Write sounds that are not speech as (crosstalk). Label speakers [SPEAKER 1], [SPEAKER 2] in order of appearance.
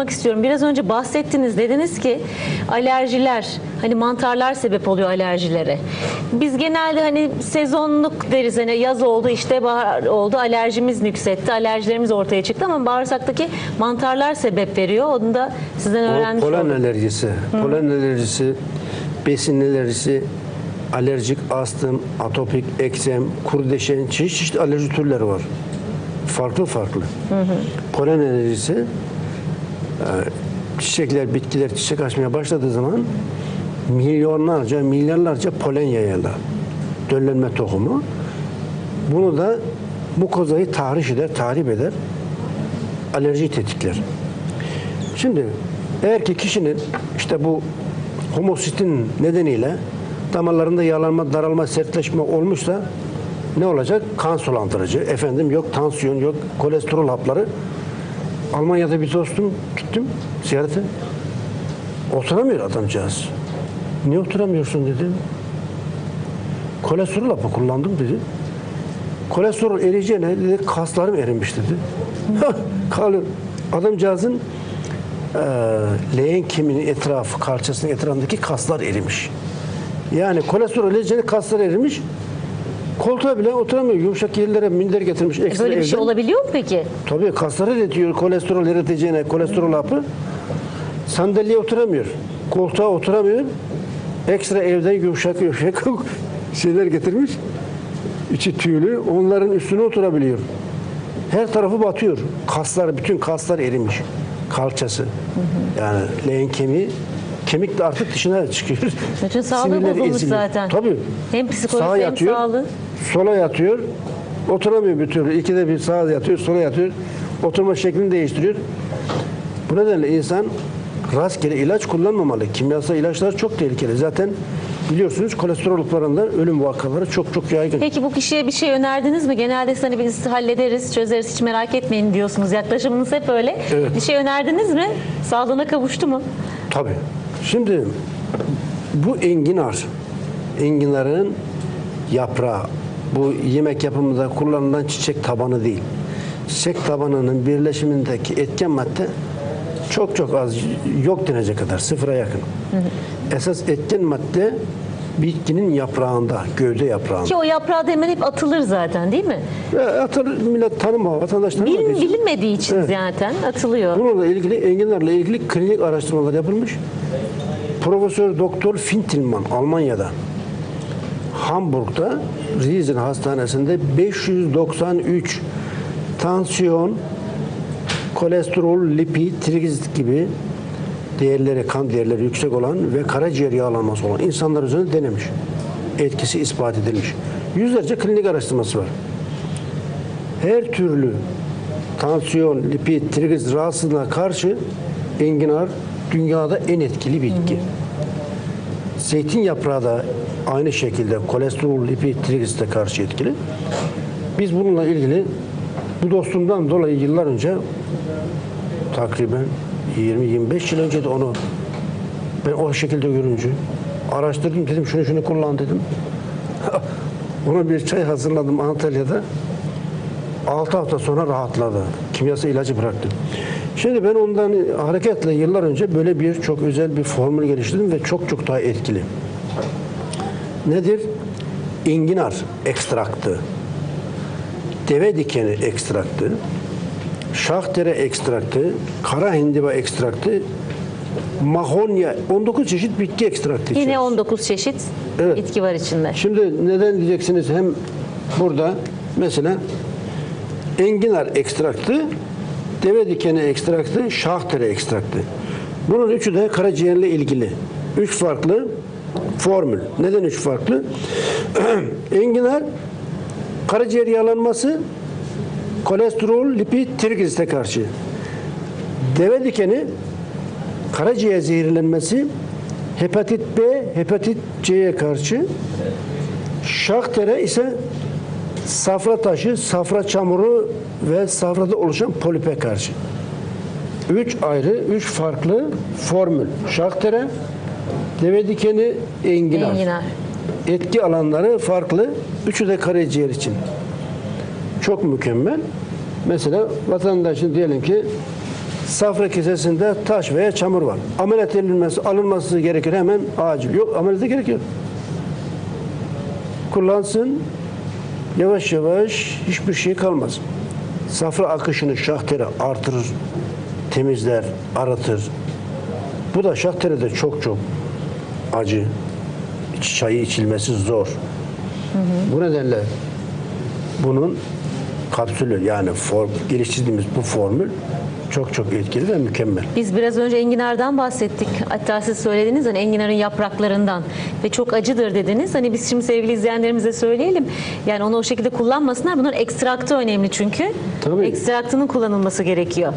[SPEAKER 1] sormak istiyorum. Biraz önce bahsettiniz. Dediniz ki alerjiler, hani mantarlar sebep oluyor alerjilere. Biz genelde hani sezonluk deriz. Hani yaz oldu, işte bahar oldu, alerjimiz nüksetti, alerjilerimiz ortaya çıktı ama bağırsaktaki mantarlar sebep veriyor. Onu da sizden
[SPEAKER 2] O
[SPEAKER 1] öğrenmiş
[SPEAKER 2] polen
[SPEAKER 1] olduk.
[SPEAKER 2] alerjisi, polen alerjisi, besin alerjisi, alerjik astım, atopik eksem, kurdeşen, çeşit çeşit alerji türleri var. Farklı farklı. Polen alerjisi çiçekler, bitkiler çiçek açmaya başladığı zaman milyonlarca, milyarlarca polen yayarlar. Döllenme tohumu. Bunu da mukozayı tahriş eder, tahrip eder. Alerjiyi tetikler. Şimdi eğer ki kişinin işte bu homositin nedeniyle damarlarında yağlanma, daralma, sertleşme olmuşsa ne olacak? Kan sulandırıcı. Efendim yok tansiyon, yok kolesterol hapları. Almanya'da bir dostum gittim ziyarete. Oturamıyor adamcağız. Niye oturamıyorsun dedim. Kolesterol hapı kullandım dedi. Kolesterol eriyeceğine dedi kaslarım erimiş dedi. Kalır. Adamcağızın e, leğen kemiğinin etrafı, kalçasının etrafındaki kaslar erimiş. Yani kolesterol eriyeceğine kaslar erimiş. Koltuğa bile oturamıyor. Yumuşak yerlere minder getirmiş. Ekstra
[SPEAKER 1] Böyle bir şey
[SPEAKER 2] evden.
[SPEAKER 1] olabiliyor mu peki?
[SPEAKER 2] Tabii kasları eritiyor kolesterol eriteceğine kolesterol hapı. Sandalyeye oturamıyor. Koltuğa oturamıyor. Ekstra evden yumuşak yumuşak (laughs) şeyler getirmiş. İçi tüylü. Onların üstüne oturabiliyor. Her tarafı batıyor. Kaslar, bütün kaslar erimiş. Kalçası. Yani leğen kemiği kemik de artık dışına çıkıyor.
[SPEAKER 1] Bütün sağlığı
[SPEAKER 2] Sinirleri
[SPEAKER 1] bozulmuş
[SPEAKER 2] eziliyor.
[SPEAKER 1] zaten.
[SPEAKER 2] Tabii.
[SPEAKER 1] Hem psikolojisi
[SPEAKER 2] Sağa
[SPEAKER 1] hem
[SPEAKER 2] yatıyor,
[SPEAKER 1] sağlığı.
[SPEAKER 2] Sola yatıyor. Oturamıyor bir türlü. İkide bir sağa yatıyor, sola yatıyor. Oturma şeklini değiştiriyor. Bu nedenle insan rastgele ilaç kullanmamalı. Kimyasal ilaçlar çok tehlikeli. Zaten biliyorsunuz kolesterol haplarında ölüm vakaları çok çok yaygın.
[SPEAKER 1] Peki bu kişiye bir şey önerdiniz mi? Genelde hani biz hallederiz, çözeriz, hiç merak etmeyin diyorsunuz. Yaklaşımınız hep öyle.
[SPEAKER 2] Evet.
[SPEAKER 1] Bir şey önerdiniz mi? Sağlığına kavuştu mu?
[SPEAKER 2] Tabii. Şimdi bu enginar, enginarın yaprağı, bu yemek yapımında kullanılan çiçek tabanı değil. Çiçek tabanının birleşimindeki etken madde çok çok az, yok denecek kadar, sıfıra yakın. Esas etken madde bitkinin yaprağında, gövde yaprağında.
[SPEAKER 1] Ki o yaprağı hemen hep atılır zaten değil mi?
[SPEAKER 2] Ve atılır, millet tanımıyor, vatandaş tanımadığı
[SPEAKER 1] Bilin, bilinmediği için
[SPEAKER 2] Evet.
[SPEAKER 1] zaten atılıyor.
[SPEAKER 2] Bununla ilgili enginarla ilgili klinik araştırmalar yapılmış. Profesör Doktor Fintilman Almanya'da Hamburg'da Riesen Hastanesi'nde 593 tansiyon, kolesterol, lipid, triglisserit gibi değerleri, kan değerleri yüksek olan ve karaciğer yağlanması olan insanlar üzerinde denemiş. Etkisi ispat edilmiş. Yüzlerce klinik araştırması var her türlü tansiyon, lipid, triglisserit rahatsızlığına karşı enginar dünyada en etkili bitki. Zeytin yaprağı da aynı şekilde kolesterol, lipid, triglisserite karşı etkili. Biz bununla ilgili bu dostumdan dolayı yıllar önce takriben 20-25 yıl önce de onu ben o şekilde görünce araştırdım dedim şunu şunu kullan dedim. (laughs) Ona bir çay hazırladım Antalya'da. 6 hafta sonra rahatladı. Kimyasal ilacı bıraktı. Şimdi ben ondan hareketle yıllar önce böyle bir çok özel bir formül geliştirdim ve çok çok daha etkili. Nedir? İnginar ekstraktı, deve dikeni ekstraktı, şahtere ekstraktı, kara hindiba ekstraktı, mahonya 19 çeşit bitki ekstraktı.
[SPEAKER 1] Yine
[SPEAKER 2] içerir.
[SPEAKER 1] 19 çeşit
[SPEAKER 2] Evet.
[SPEAKER 1] bitki var içinde.
[SPEAKER 2] Şimdi neden diyeceksiniz hem burada mesela enginar ekstraktı, deve dikeni ekstraktı, şahtere ekstraktı. Bunun üçü de karaciğerle ilgili. Üç farklı formül. Neden üç farklı? (clears throat) enginar karaciğer yağlanması, kolesterol, lipid, triglisite karşı. Deve dikeni karaciğer zehirlenmesi, hepatit B, hepatit C'ye karşı. Şahtere ise safra taşı, safra çamuru ve safrada oluşan polipe karşı. Üç ayrı, üç farklı formül. Şahtere, deve dikeni, enginar.
[SPEAKER 1] Enginar.
[SPEAKER 2] Etki alanları farklı. Üçü de karaciğer için. Çok mükemmel. Mesela vatandaşın diyelim ki Safra kesesinde taş veya çamur var. Ameliyat edilmesi, alınması gerekir hemen acil. Yok ameliyata gerek yok. Kullansın, yavaş yavaş hiçbir şey kalmaz. Safra akışını şahteri artırır, temizler, aratır. Bu da şahteri de çok çok acı. Çayı içilmesi zor. Bu nedenle bunun kapsülü yani form, geliştirdiğimiz bu formül çok çok etkili ve mükemmel.
[SPEAKER 1] Biz biraz önce enginardan bahsettik. Hatta siz söylediniz hani enginarın yapraklarından ve çok acıdır dediniz. Hani biz şimdi sevgili izleyenlerimize söyleyelim. Yani onu o şekilde kullanmasınlar. Bunların ekstraktı önemli çünkü.
[SPEAKER 2] Tabii.
[SPEAKER 1] Ekstraktının kullanılması gerekiyor.